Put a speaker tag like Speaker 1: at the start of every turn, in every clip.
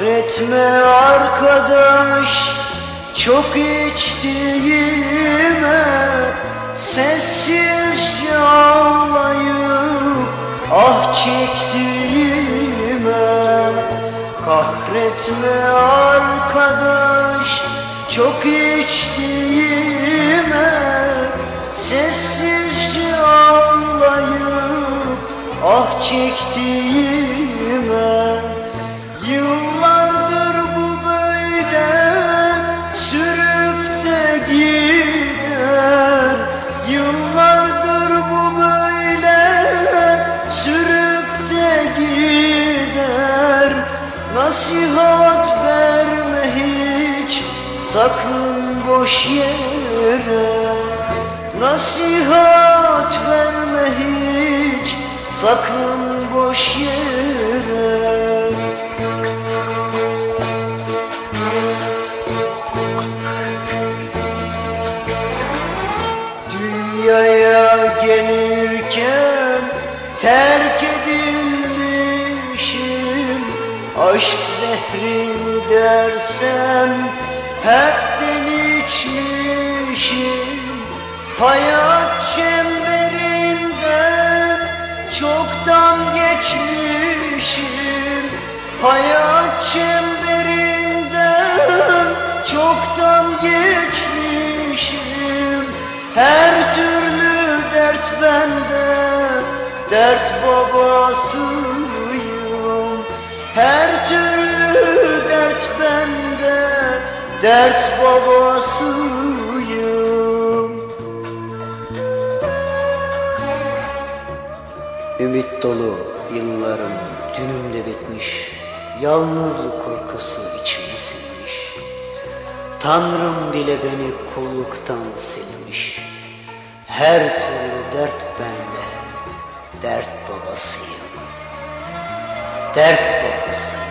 Speaker 1: Kahretme arkadaş çok içtiğime Sessizce ağlayıp ah çektiğime. Kahretme arkadaş çok içtiğime Sessizce ağlayıp ah çektiğime sakın boş yere Nasihat verme hiç. Sakın boş yere. Dünyaya gelirken terk edilmişim. Aşk zehrini dersem hepten içmişim Hayat çemberinden çoktan geçmişim. Hayat çemberinden çoktan geçmişim. Her türlü dert bende Dert babasıyım. Her türlü dert bende Dert babasıyım. Ümit dolu yıllarım dünümde bitmiş. Yalnızlık korkusu içime sinmiş. Tanrım bile beni kulluktan silmiş. Her türlü dert bende. Dert babasıyım. Dert babasıyım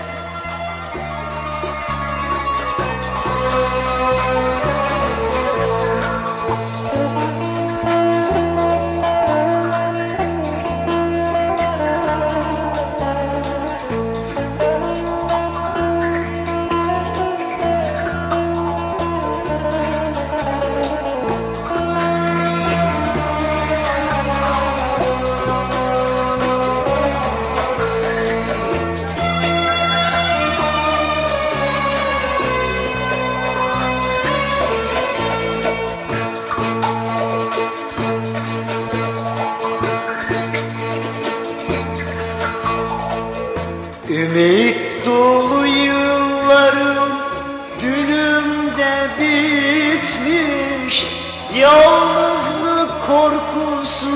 Speaker 1: Yalnızlık korkusu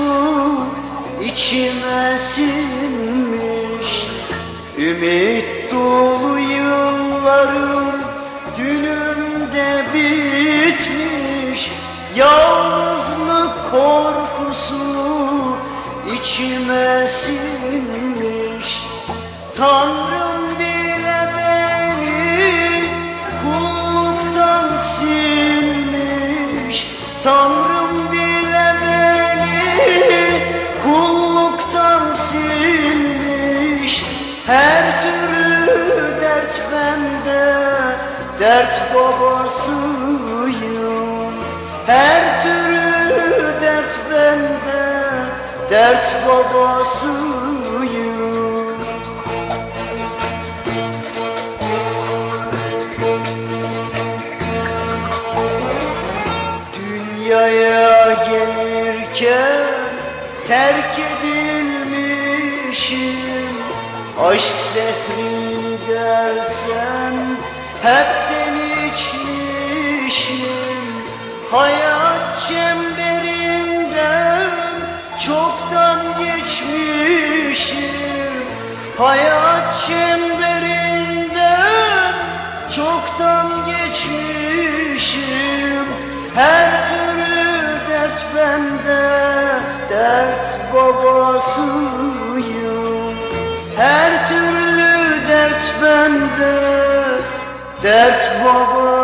Speaker 1: içime sinmiş. Ümit dolu yıllarım dünümde bitmiş. Yalnızlık korkusu içime sinmiş. Tanrım Tanrım bile beni kulluktan silmiş. Her türlü dert bende dert babasıyım. Her türlü dert bende dert babasıyım terk edilmişim. Aşk zehrini dersen hepten içmişim Hayat çemberinden çoktan geçmişim. Hayat çemberinden çoktan geçmişim. Her türlü dert bende Dert babasıyım. Her türlü dert bende. Dert babasıyım